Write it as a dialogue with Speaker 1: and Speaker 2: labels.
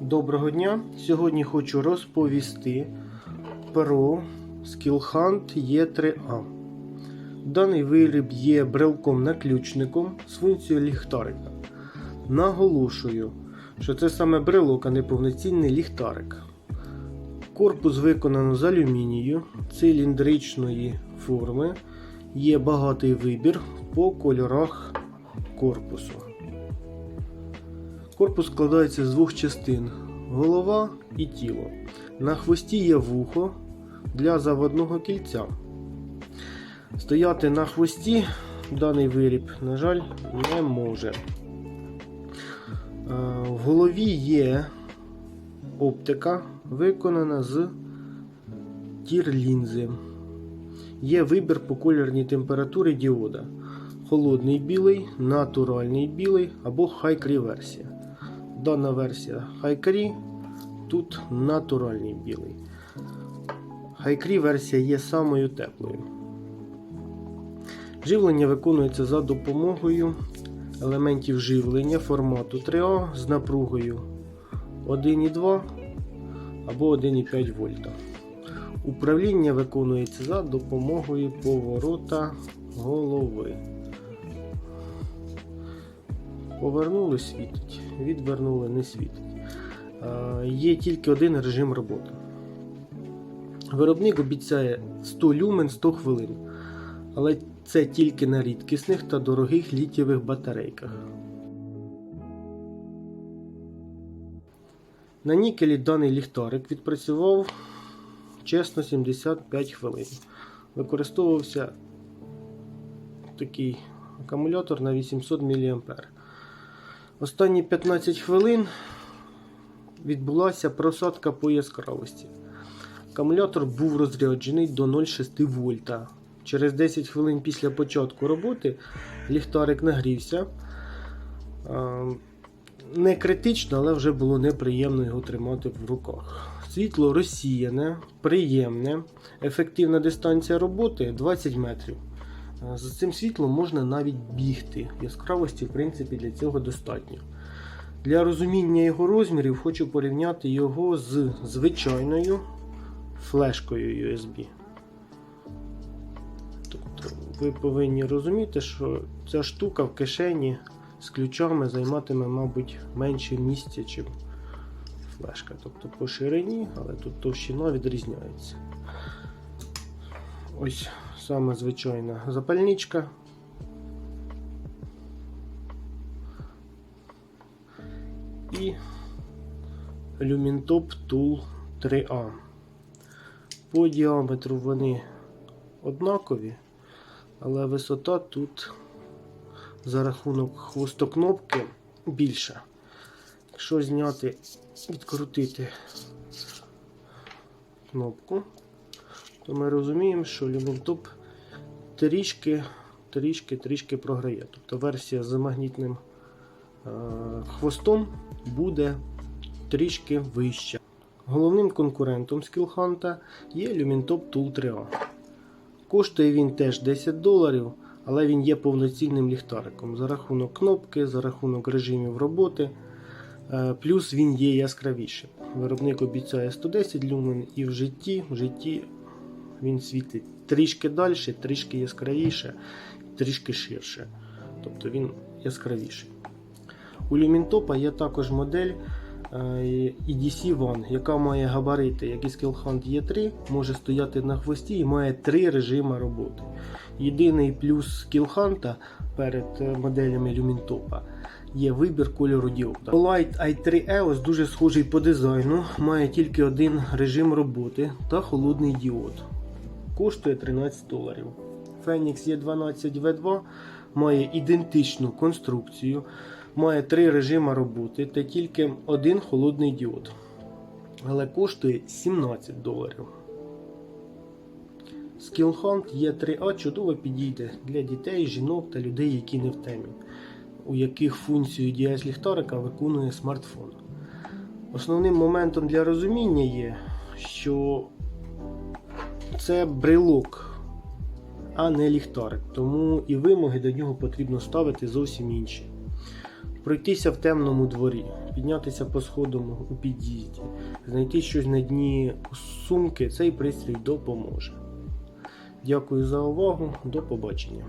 Speaker 1: Доброго дня! Сьогодні хочу розповісти про Skillhunt E3A. Даний виріб є брелком-наключником з функцією ліхтарика. Наголошую, що це саме брелок, а не повноцінний ліхтарик. Корпус виконано з алюмінію циліндричної форми. Є багатий вибір по кольорах корпусу. Корпус складається з двох частин: голова і тіло. На хвості є вухо для заводного кільця. Стояти на хвості даний виріб, на жаль, не може. Е, В голові є оптика, виконана з тір-лінзи. Є вибір по кольорній температурі діода. Холодний білий, натуральний білий або хайкрі версія. Дана версія хайкрі, тут натуральний білий. Хайкрі версія є самою теплою. Живлення виконується за допомогою елементів живлення формату 3А з напругою 1,2 або 1,5 вольта. Управління виконується за допомогою поворота голови. Повернули світить, відвернули не світить. Є тільки один режим роботи. Виробник обіцяє 100 люмен 100 хвилин, але це тільки на рідкісних та дорогих літієвих батарейках. На нікелі даний ліхтарик відпрацював чесно 75 хвилин. Використовувався такий акумулятор на 800 мА. Останні 15 хвилин відбулася просадка по яскравості. Акумулятор був розряджений до 0,6 вольта. Через 10 хвилин після початку роботи ліхтарик нагрівся. Не критично, але вже було неприємно його тримати в руках. Світло розсіяне, приємне, ефективна дистанція роботи 20 метрів. А, За цим світлом можна навіть бігти. Яскравості, в принципі, для цього достатньо. Для розуміння його розмірів хочу порівняти його з звичайною флешкою USB. Тобто ви повинні розуміти, що ця штука в кишені з ключами займатиме, мабуть, менше місця, ніж флешка. Тобто по ширині, але тут товщина відрізняється. Ось саме звичайна запальничка. І Lumintop Tool 3A. По діаметру вони однакові, але висота тут за рахунок хвостокнопки більша. Якщо зняти, відкрутити кнопку, то ми розуміємо, що Lumentop трішки, трішки, трішки програє. Тобто версія з магнітним е, хвостом буде трішки вища. Головним конкурентом Skillhunt є Lumintop Tool 3A. Коштує він теж 10 доларів, але він є повноцінним ліхтариком за рахунок кнопки, за рахунок режимів роботи. Е, Плюс він є яскравішим. Виробник обіцяє 110 люмен і в житті, в житті він світить трішки далі, трішки яскравіше, трішки ширше. Тобто він яскравіший. У Lumintop є також модель е, EDC One, яка має габарити, як і Skillhunt E3, може стояти на хвості і має три режими роботи. Єдиний плюс Skillhunt перед е, моделями Lumintop є вибір кольору діода. Light i3 EOS дуже схожий по дизайну, має тільки один режим роботи та холодний діод. Коштує 13 доларів. Phoenix E12 V2 має ідентичну конструкцію, має три режими роботи та тільки один холодний діод. Але коштує 17 доларів. Skillhunt E3A чудово підійде для дітей, жінок та людей, які не в темі, у яких функцію діаз ліхтарика виконує смартфон. Основним моментом для розуміння є, що це брелок, а не ліхтарик. Тому і вимоги до нього потрібно ставити зовсім інші. пройтися в темному дворі, піднятися по сходам у під'їзді, знайти щось на дні сумки, цей пристрій допоможе. Дякую за увагу, до побачення.